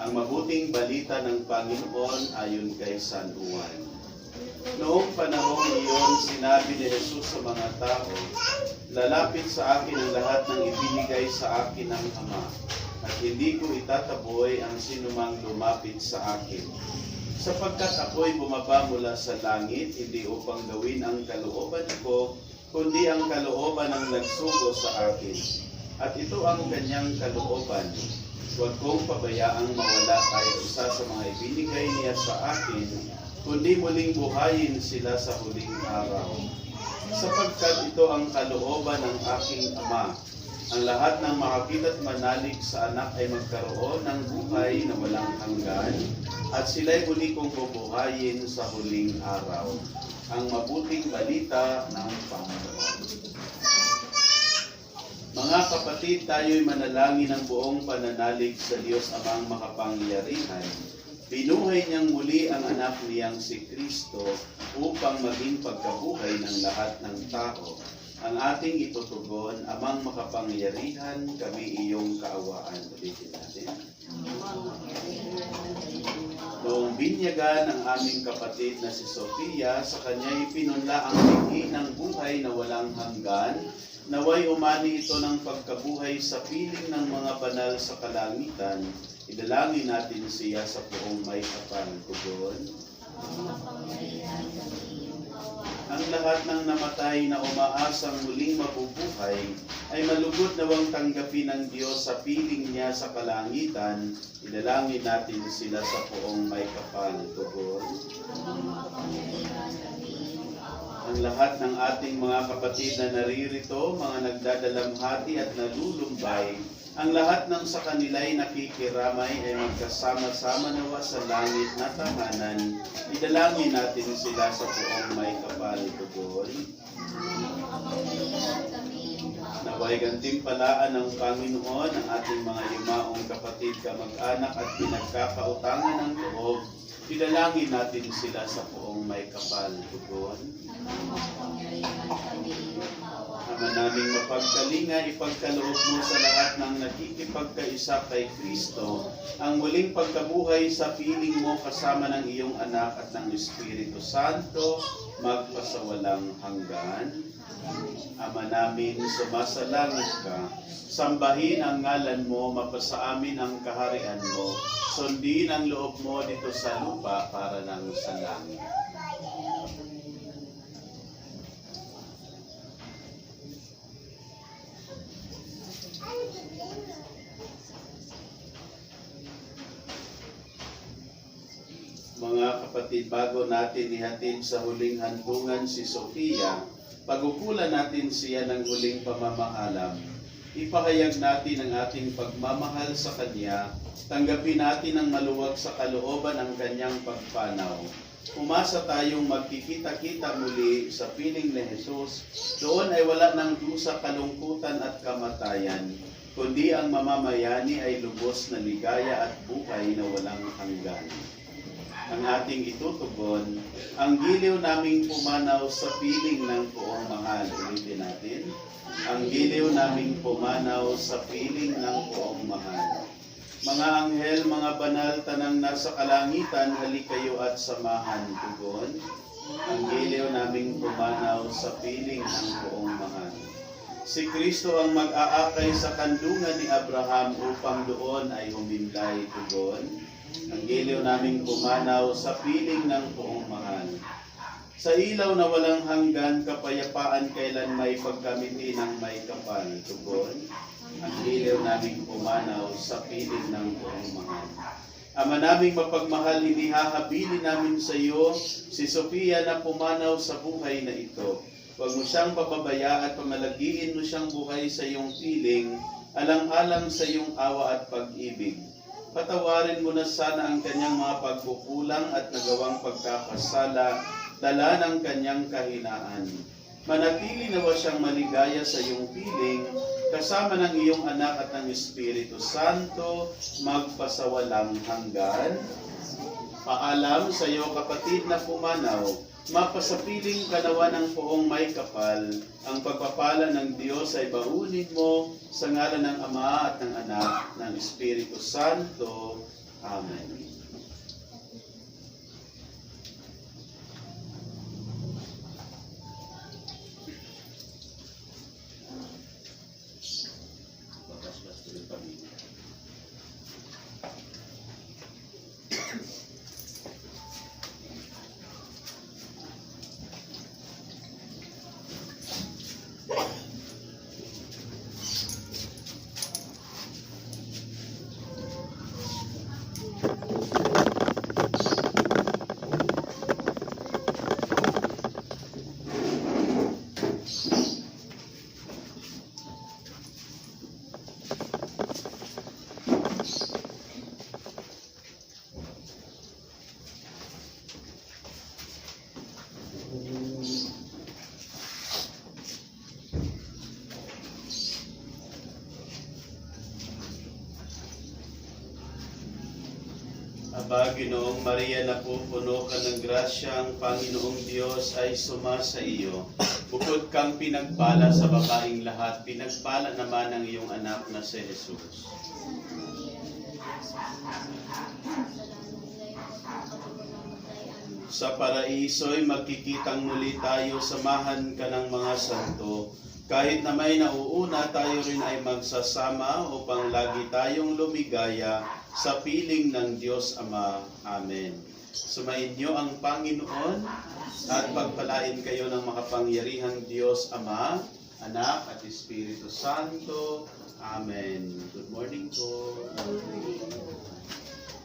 Ang mabuting balita ng Panginoon ayon kay San Juan. Noong panahon iyon, sinabi ni Jesus sa mga tao, Lalapit sa akin ang lahat ng ibinigay sa akin ng Ama, at hindi ko itataboy ang sinumang lumapit sa akin. Sapagkat ako'y bumaba mula sa langit, hindi upang gawin ang kalooban ko, kundi ang kalooban ng nagsugo sa akin. At ito ang kanyang kalooban. Huwag kong pabayaang mawala kahit isa sa mga ibinigay niya sa akin, kundi muling buhayin sila sa huling araw. Sapagkat ito ang kalooban ng aking Ama. Ang lahat ng makakita at manalig sa anak ay magkaroon ng buhay na walang hanggan, at sila'y muli kong bubuhayin sa huling araw. Ang mabuting balita ng Panginoon. Mga kapatid, tayo'y manalangin ng buong pananalig sa Diyos Amang makapangyarihan. Binuhay niyang muli ang anak niyang si Kristo upang maging pagkabuhay ng lahat ng tao. Ang ating itutugon, Amang makapangyarihan, kami iyong kaawaan. Ulitin natin. Noong binyagan ng aming kapatid na si Sofia, sa kanya ipinunla ang tingin ng buhay na walang hanggan, naway umani ito ng pagkabuhay sa piling ng mga banal sa kalangitan, idalangin natin siya sa buong may kapal tugon. Ang lahat ng namatay na umaasang muling mabubuhay ay malugod nawang tanggapin ng Diyos sa piling niya sa kalangitan. Idalangin natin sila sa poong may kapal tugon. Ang lahat ng ating mga kapatid na naririto, mga nagdadalamhati at nalulumbay, ang lahat ng sa kanila'y nakikiramay ay magkasama-sama nawa sa langit na tahanan. Idalangin natin sila sa poong may kapal tugon. Naway gantimpalaan ng Panginoon ang ating mga limaong kapatid kamag-anak at pinagkakautangan ng loob. Idalangin natin sila sa poong may kapal tugon. Ama naming mapagkalinga, ipagkaloob mo sa lahat ng nakikipagkaisa kay Kristo, ang muling pagkabuhay sa piling mo kasama ng iyong anak at ng Espiritu Santo, magpasawalang hanggan. Ama namin, sumasalangit ka, sambahin ang ngalan mo, mapasa amin ang kaharian mo, sundin ang loob mo dito sa lupa para ng sa langit. Mga kapatid, bago natin ihatid sa huling handungan si Sofia, pagukulan natin siya ng huling pamamahalam. Ipahayag natin ang ating pagmamahal sa Kanya, tanggapin natin ang maluwag sa kalooban ang Kanyang pagpanaw. Umasa tayong magkikita-kita muli sa piling ni Jesus, doon ay wala ng dusa, kalungkutan at kamatayan, kundi ang mamamayani ay lubos na ligaya at buhay na walang hanggan ang ating itutugon, ang giliw naming pumanaw sa piling ng poong mahal. Ulitin natin. Ang giliw naming pumanaw sa piling ng poong mahal. Mga anghel, mga banal, tanang nasa kalangitan, hali kayo at samahan tugon. Ang giliw naming pumanaw sa piling ng poong mahal. Si Kristo ang mag-aakay sa kandungan ni Abraham upang doon ay humimlay tugon ang giliw naming pumanaw sa piling ng buong mahal. Sa ilaw na walang hanggan, kapayapaan kailan may pagkamiti ng may kapal. Tugon, ang giliw naming pumanaw sa piling ng buong mahal. Ama naming mapagmahal, inihahabilin namin sa iyo si Sofia na pumanaw sa buhay na ito. Huwag mo siyang papabaya at pamalagiin mo siyang buhay sa iyong piling, alang-alang sa iyong awa at pag-ibig. Patawarin mo na sana ang kanyang mga pagkukulang at nagawang pagkakasala, dala ng kanyang kahinaan. Manatili nawa siyang maligaya sa iyong piling, kasama ng iyong anak at ng Espiritu Santo, magpasawalang hanggan. Paalam sa iyo kapatid na pumanaw, mapasapiling kanawa ng poong may kapal, ang pagpapala ng Diyos ay bahunin mo sa ngalan ng Ama at ng Anak ng Espiritu Santo. Amen. Aba, Ginoong Maria, napupuno ka ng grasya, ang Panginoong Diyos ay suma sa iyo. Bukod kang pinagpala sa babaeng lahat, pinagpala naman ang iyong anak na si Jesus. Sa paraiso'y magkikitang muli tayo, samahan ka ng mga santo. Kahit na may nauuna, tayo rin ay magsasama upang lagi tayong lumigaya sa piling ng Diyos Ama. Amen. Sumayin niyo ang Panginoon at pagpalain kayo ng makapangyarihang Diyos Ama, Anak at Espiritu Santo. Amen. Good morning po.